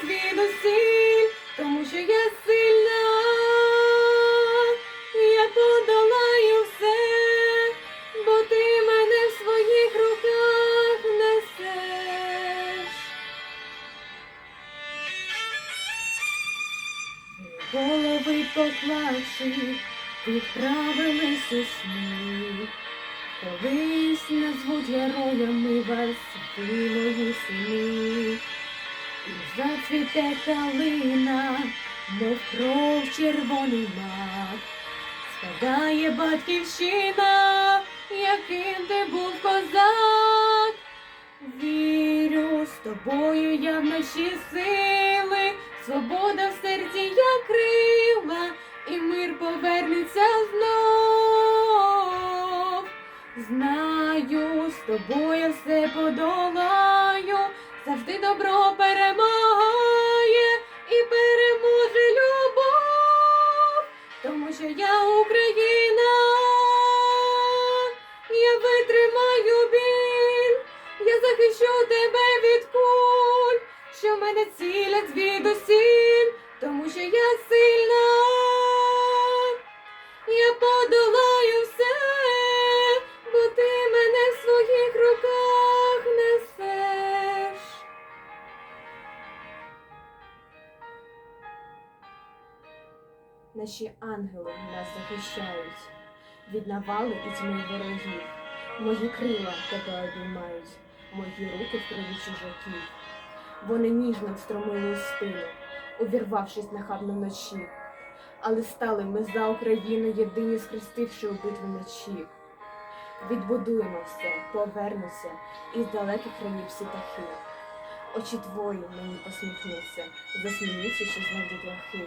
ціла звідусіль, тому що я сильна, я подолаю все, бо ти мене в своїх руках несеш. Голови поклавши, відправились у сни. Колись назвуть героями вас ви мої сини. Зацвіте калина, мов кров червоний мак. Згадає батьківщина, яким ти був козак. Вірю, з тобою я в наші сили, свобода в серці я крила, і мир повернеться знов. Знаю, з тобою все подолаю, завжди добро перемагає тому що я Наші ангели нас захищають від навали і тьми ворогів. Мої крила тебе обіймають, мої руки в крові чужаків. Вони ніжно встромили у спину, увірвавшись нахабно вночі. Але стали ми за Україну єдині, схрестивши у битві мечі. Відбудуємо все, повернуся із далеких країв всі птахи. Очі твої мені посміхнуться, засміються, що знайдуть лахи.